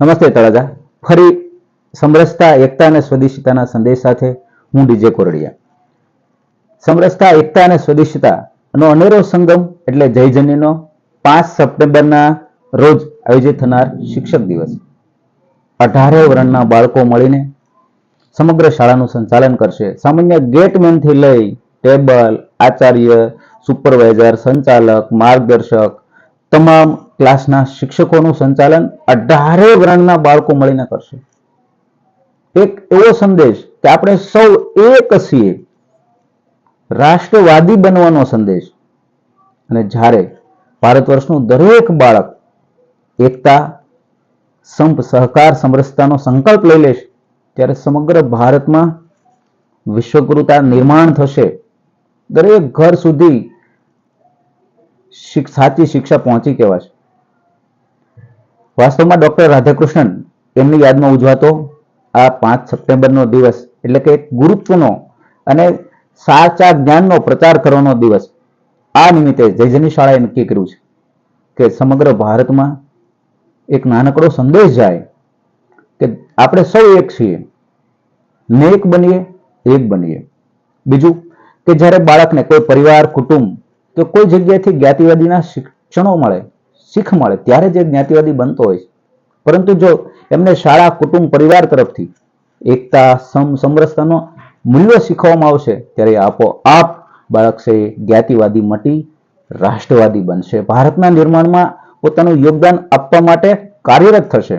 નમસ્તે તળાજા. ફરી સમરસતા, એકતા અને સ્વદેશિતાના સંદેશ સાથે હું ડીજે કોરડિયા. સમરસતા, એકતા અને સ્વદેશિતાનો અનેરો સંગમ એટલે જયજનીનો પાંચ સપ્ટેમ્બરના રોજ આયોજિત થનાર શિક્ષક દિવસ. અઢારે વર્ણના બાળકો મળીને સમગ્ર શાળાનું સંચાલન કરશે. સામાન્ય ગેટમેનથી લઈ ટેબલ, આચાર્ય, સુપરવાઇઝર, સંચાલક, માર્ગદર્શક, તમામ ક્લાસના શિક્ષકોનું સંચાલન અઢારે વર્ણના બાળકો મળીને કરશે. એક એવો સંદેશ કે આપણે સૌ એક છીએ. રાષ્ટ્રવાદી બનવાનો સંદેશ. અને જ્યારે ભારત વર્ષનું દરેક બાળક એકતા, સંપ, સહકાર, સમરસતાનો સંકલ્પ લઈ લેશે, ત્યારે સમગ્ર ભારતમાં વિશ્વગુરુતા નિર્માણ થશે. દરેક ઘર સુધી સાચી શિક્ષા પહોંચી કહેવાશે. વાસ્તવમાં ડોક્ટર રાધાકૃષ્ણન એમની યાદમાં ઉજવાતો આ પાંચ સપ્ટેમ્બરનો દિવસ, એટલે કે ગુરુત્વનો અને સાચા જ્ઞાનનો પ્રચાર કરવાનો દિવસ, આ નિમિત્તે જયજની શાળાએ નક્કી કર્યું છે કે સમગ્ર ભારતમાં એક નાનકડો સંદેશ જાય કે આપણે સૌ એક છીએ, નેક બનીએ, એક બનીએ. બીજું કે જ્યારે બાળકને કોઈ પરિવાર, કુટુંબ કે કોઈ જગ્યાએથી જ્ઞાતિવાદીના શિક્ષણો મળે શીખ મળે, ત્યારે જે જ્ઞાતિવાદી બનતો હોય છે. પરંતુ જો એમને શાળા, કુટુંબ, પરિવાર તરફથી એકતા, સમ, સમરસતાનો મૂલ્ય શીખવવામાં આવશે, ત્યારે આપોઆપ બાળક છે જ્ઞાતિવાદી મટી, રાષ્ટ્રવાદી બનશે. ભારતના નિર્માણમાં પોતાનું યોગદાન આપવા માટે કાર્યરત થશે.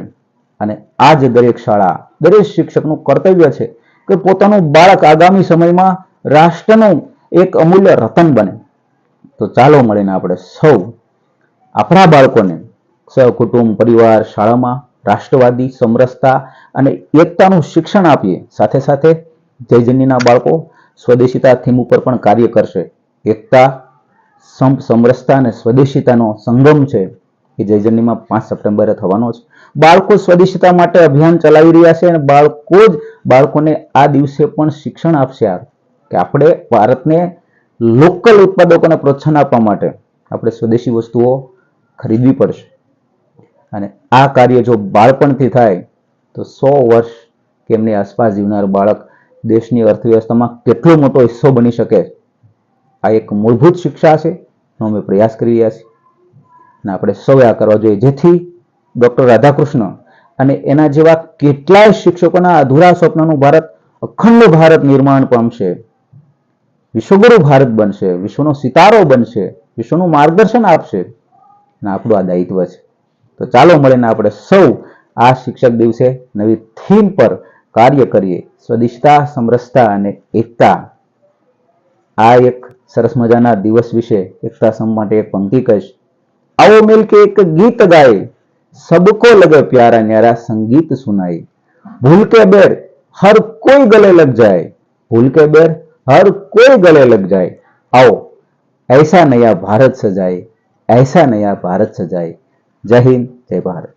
અને આ જ દરેક શાળા, દરેક શિક્ષકનું કર્તવ્ય છે કે પોતાનું બાળક આગામી સમયમાં રાષ્ટ્રનું એક અમૂલ્ય રતન બને. તો ચાલો મળીને આપણે સૌ આપણા બાળકોને સહકુટુંબ, પરિવાર, શાળામાં રાષ્ટ્રવાદી, સમરસતા અને એકતાનું શિક્ષણ આપીએ. સાથે સાથે જયજનીના બાળકો સ્વદેશીતા થીમ ઉપર પણ કાર્ય કરશે. એકતા સંપ સમરસતા અને સ્વદેશિતાનો સંગમ છે એ જયજનીમાં પાંચ સપ્ટેમ્બરે થવાનો છે. બાળકો સ્વદેશીતા માટે અભિયાન ચલાવી રહ્યા છે અને બાળકો જ બાળકોને આ દિવસે પણ શિક્ષણ આપશે આ કે આપણે ભારતને લોકલ ઉત્પાદકોને પ્રોત્સાહન આપવા માટે. આપણે સ્વદેશી વસ્તુઓ ખરીદવી પડશે. અને આ કાર્ય જો બાળપણથી થાય, તો સો વર્ષ કે આસપાસ જીવનાર બાળક દેશની અર્થવ્યવસ્થામાં કેટલો મોટો હિસ્સો બની શકે? આ એક મૂળભૂત શિક્ષા છે નો અમે પ્રયાસ કરી રહ્યા છીએ. અને આપણે સૌએ આ કરવા જોઈએ. જેથી ડૉક્ટર રાધાકૃષ્ણ અને એના જેવા કેટલાય શિક્ષકોના અધૂરા સ્વપ્નનું ભારત અખંડ ભારત નિર્માણ પામશે, વિશ્વગુરુ ભારત બનશે, વિશ્વનો સિતારો બનશે, વિશ્વનું માર્ગદર્શન આપશે. અને આપણું આ દાયિત્વ છે તો ચાલો મળીને આપણે સૌ આ શિક્ષક દિવસે નવી થીમ પર કાર્ય કરીએ સ્વદેશતા સમરસતા અને એકતા આ એક સરસ મજાના દિવસ વિશે એકતા સમ માટે એક પંક્તિ કહીશ आओ मिलके एक गीत गाए सबको लगे प्यारा न्यारा संगीत सुनाए भूल के बेर हर कोई गले लग जाए भूल के बेर हर कोई गले लग जाए आओ ऐसा नया भारत सजाए ऐसा नया भारत सजाए जय हिंद जय भारत